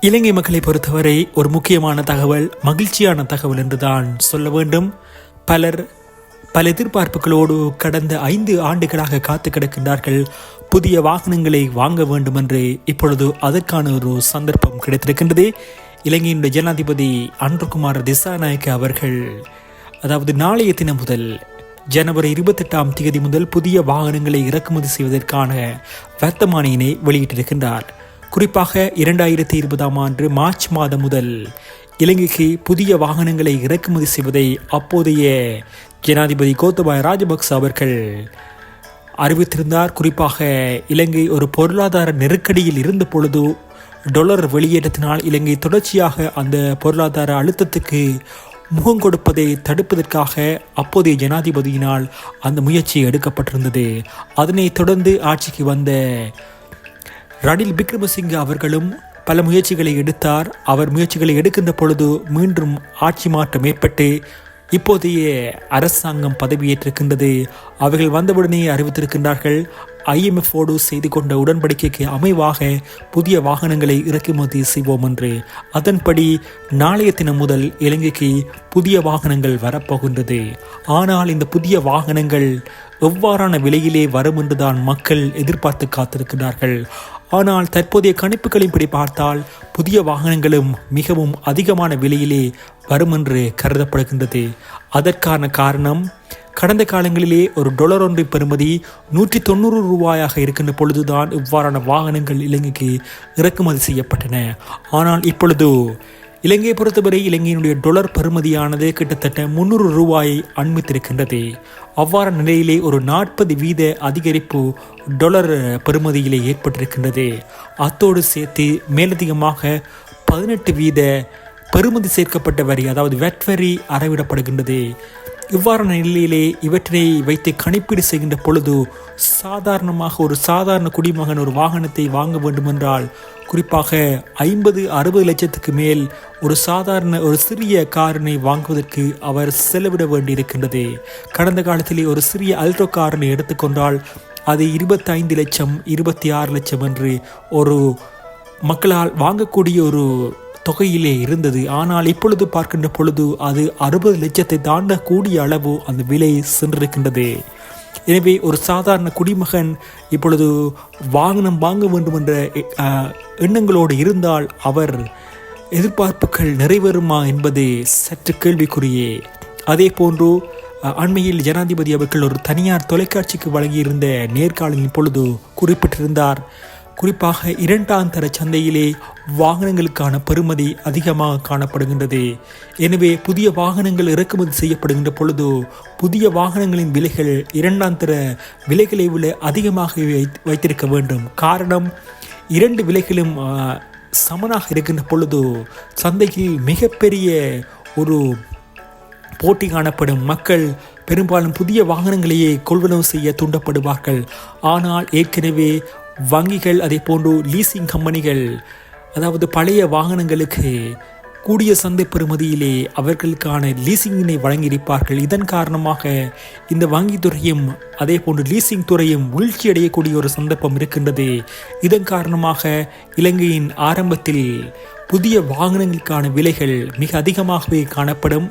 இலங்கை மக்களை பொறுத்தவரை ஒரு முக்கியமான தகவல் மகிழ்ச்சியான தகவல் என்றுதான் சொல்ல வேண்டும். பலர் பல எதிர்பார்ப்புகளோடு கடந்த ஐந்து ஆண்டுகளாக காத்து கிடக்கின்றார்கள். புதிய வாகனங்களை வாங்க வேண்டும் என்று இப்பொழுது அதற்கான ஒரு சந்தர்ப்பம் கிடைத்திருக்கின்றது. இலங்கையினுடைய ஜனாதிபதி அன்றுகுமார் திசாநாயக்க அவர்கள் அதாவது நாளைய தினம் முதல் ஜனவரி இருபத்தெட்டாம் தேதி முதல் புதிய வாகனங்களை இறக்குமதி செய்வதற்கான வர்த்தமானியினை வெளியிட்டிருக்கின்றார். குறிப்பாக இரண்டாயிரத்தி இருபதாம் ஆண்டு மார்ச் மாதம் முதல் இலங்கைக்கு புதிய வாகனங்களை இறக்குமதி செய்வதை அப்போதைய ஜனாதிபதி கோத்தபாய ராஜபக்ச அவர்கள் அறிவித்திருந்தார். குறிப்பாக இலங்கை ஒரு பொருளாதார நெருக்கடியில் இருந்த பொழுது டொலர் வெளியேற்றத்தினால் இலங்கை தொடர்ச்சியாக அந்த பொருளாதார அழுத்தத்துக்கு முகம் கொடுப்பதை தடுப்பதற்காக அப்போதைய ஜனாதிபதியினால் அந்த முயற்சி எடுக்கப்பட்டிருந்தது. அதனைத் தொடர்ந்து ஆட்சிக்கு வந்த ரணில் விக்ரமசிங்க அவர்களும் பல முயற்சிகளை எடுத்தார். அவர் முயற்சிகளை எடுக்கின்ற பொழுது மீண்டும் ஆட்சி மாற்றம் ஏற்பட்டு இப்போதைய அரசாங்கம் பதவியேற்றிருக்கின்றது. அவர்கள் வந்தவுடனே அறிவித்திருக்கின்றார்கள் ஐஎம்எஃபோடு செய்து கொண்ட உடன்படிக்கைக்கு அமைவாக புதிய வாகனங்களை இறக்குமதி செய்வோம் என்று. அதன்படி நாளைய தினம் முதல் இலங்கைக்கு புதிய வாகனங்கள் வரப்போகின்றது. ஆனால் இந்த புதிய வாகனங்கள் எவ்வாறான விலையிலே வரும் என்றுதான் மக்கள் எதிர்பார்த்து காத்திருக்கிறார்கள் ஆனால் தற்போதைய கணிப்புகளின்படி பார்த்தால் புதிய வாகனங்களும் மிகவும் அதிகமான விலையிலே வரும் என்று கருதப்படுகின்றது. அதற்கான காரணம் கடந்த காலங்களிலே ஒரு டொலர் ஒன்றை பெறுமதி நூற்றி தொண்ணூறு ரூபாயாக இருக்கின்ற பொழுதுதான் இவ்வாறான வாகனங்கள் இலங்கைக்கு இறக்குமதி செய்யப்பட்டன. ஆனால் இப்பொழுது இலங்கையை பொறுத்தவரை இலங்கையினுடைய டொலர் பெறுமதியானது கிட்டத்தட்ட முன்னூறு ரூபாயை அண்மித்திருக்கின்றது. அவ்வாறு நிலையிலே ஒரு நாற்பது வீத அதிகரிப்பு டொலர் பெறுமதியிலே ஏற்பட்டிருக்கின்றது. அத்தோடு சேர்த்து மேலதிகமாக பதினெட்டு வீத பெறுமதி சேர்க்கப்பட்ட வரி அதாவது வெட் வரி அறவிடப்படுகின்றது. இவ்வாறான நிலையிலே இவற்றை வைத்து கணிப்பீடு செய்கின்ற பொழுது சாதாரணமாக ஒரு சாதாரண குடிமகன் ஒரு வாகனத்தை வாங்க வேண்டுமென்றால் குறிப்பாக ஐம்பது அறுபது லட்சத்துக்கு மேல் ஒரு சாதாரண ஒரு சிறிய காரினை வாங்குவதற்கு அவர் செலவிட வேண்டியிருக்கின்றது. கடந்த காலத்திலே ஒரு சிறிய அல்ட்ரோ காரினை எடுத்துக்கொண்டால் அது இருபத்தைந்து லட்சம் இருபத்தி ஆறு லட்சம் என்று ஒரு மக்களால் வாங்கக்கூடிய ஒரு தொகையிலே இருந்தது. ஆனால் இப்பொழுது பார்க்கின்ற பொழுது அது அறுபது லட்சத்தை தாண்டக்கூடிய அளவு அந்த விலை சென்றிருக்கின்றது. எனவே ஒரு சாதாரண குடிமகன் இப்பொழுது வாகனம் வாங்க வேண்டும் என்ற எண்ணங்களோடு இருந்தால் அவர் எதிர்பார்ப்புகள் நிறைவேறுமா என்பது சற்று கேள்விக்குறியே. அதே போன்று அண்மையில் ஜனாதிபதி அவர்கள் ஒரு தனியார் தொலைக்காட்சிக்கு வழங்கியிருந்த நேர்காணலின் பொழுது குறிப்பிட்டிருந்தார். குறிப்பாக இரண்டாம் தர சந்தையிலே வாகனங்களுக்கான பெறுமதி அதிகமாக காணப்படுகின்றது. எனவே புதிய வாகனங்கள் இறக்குமதி செய்யப்படுகின்ற பொழுது புதிய வாகனங்களின் விலைகள் இரண்டாம் தர விலைகளை விட அதிகமாக வைத்திருக்க வேண்டும். காரணம் இரண்டு விலைகளும் சமனாக இருக்கின்ற பொழுது சந்தையில் மிகப்பெரிய ஒரு போட்டி காணப்படும். மக்கள் பெரும்பாலும் புதிய வாகனங்களையே கொள்வனவு செய்ய தூண்டப்படுவார்கள். ஆனால் ஏற்கனவே வங்கிகள் அதே போன்று லீசிங் கம்பெனிகள் அதாவது பழைய வாகனங்களுக்கு கூடிய சந்தை பெறுமதியிலே அவர்களுக்கான லீசிங்கினை வழங்கியிருப்பார்கள். இதன் காரணமாக இந்த வங்கித்துறையும் அதே போன்று லீசிங் துறையும் வீழ்ச்சி அடையக்கூடிய ஒரு சந்தர்ப்பம் இருக்கின்றது. இதன் காரணமாக இலங்கையின் ஆரம்பத்தில் புதிய வாகனங்களுக்கான விலைகள் மிக அதிகமாகவே காணப்படும்.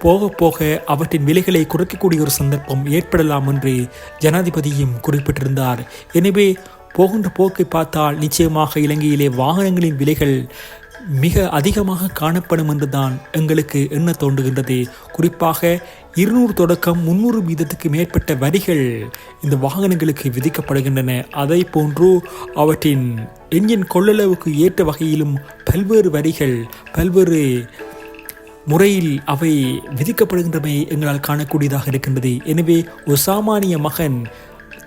போக போக அவற்றின் விலைகளை குறைக்கக்கூடிய ஒரு சந்தர்ப்பம் ஏற்படலாம் என்று ஜனாதிபதியும் குறிப்பிட்டிருந்தார். எனவே போகின்ற போக்கை பார்த்தால் நிச்சயமாக இலங்கையிலே வாகனங்களின் விலைகள் மிக அதிகமாக காணப்படும் என்றுதான் எங்களுக்கு எண்ண தோன்றுகின்றது. குறிப்பாக இருநூறு தொடக்கம் முன்னூறு வீதத்துக்கு மேற்பட்ட வரிகள் இந்த வாகனங்களுக்கு விதிக்கப்படுகின்றன. அதை போன்று அவற்றின் எஞ்சின் கொள்ளளவுக்கு ஏற்ற வகையிலும் பல்வேறு வரிகள் பல்வேறு முறையில் அவை விதிக்கப்படுகின்றமை எங்களால் காணக்கூடியதாக இருக்கின்றது. எனவே ஒரு சாமானிய மகன்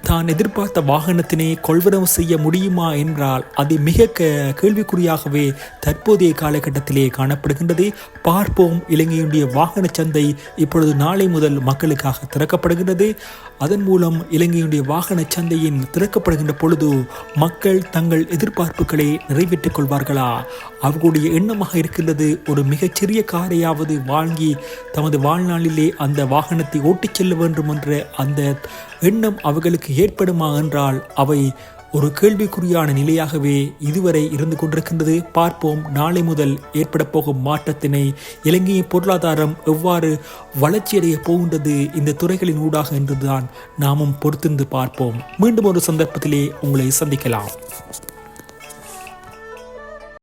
தான் எதிர்பார்த்த வாகனத்தினை கொள்வனவு செய்ய முடியுமா என்றால் அது மிக க கேள்விக்குறியாகவே தற்போதைய காலகட்டத்திலே காணப்படுகின்றது. பார்ப்போம் இலங்கையுடைய வாகன சந்தை இப்பொழுது நாளை முதல் மக்களுக்காக திறக்கப்படுகின்றது. அதன் மூலம் இலங்கையுடைய வாகன சந்தையின் திறக்கப்படுகின்ற பொழுது மக்கள் தங்கள் எதிர்பார்ப்புகளை நிறைவேற்றிக் கொள்வார்களா? அவர்களுடைய எண்ணமாக இருக்கின்றது ஒரு மிகச்சிறிய காரையாவது வாங்கி தமது வாழ்நாளிலே அந்த வாகனத்தை ஓட்டிச் செல்ல வேண்டும் என்ற அந்த எண்ணம் அவர்களுக்கு ஏற்படுமா என்றால் அவை ஒரு கேள்விக்குறியான நிலையாகவே இதுவரை இருந்து கொண்டிருக்கின்றது. பார்ப்போம். நாளை முதல் ஏற்பட போகும் மாற்றத்தினை இலங்கையின் பொருளாதாரம் எவ்வாறு வளர்ச்சியடைய போகின்றது இந்த துறைகளின் ஊடாக என்றுதான் நாமும் பொறுத்திருந்து பார்ப்போம். மீண்டும் ஒரு சந்தர்ப்பத்திலே உங்களை சந்திக்கலாம்.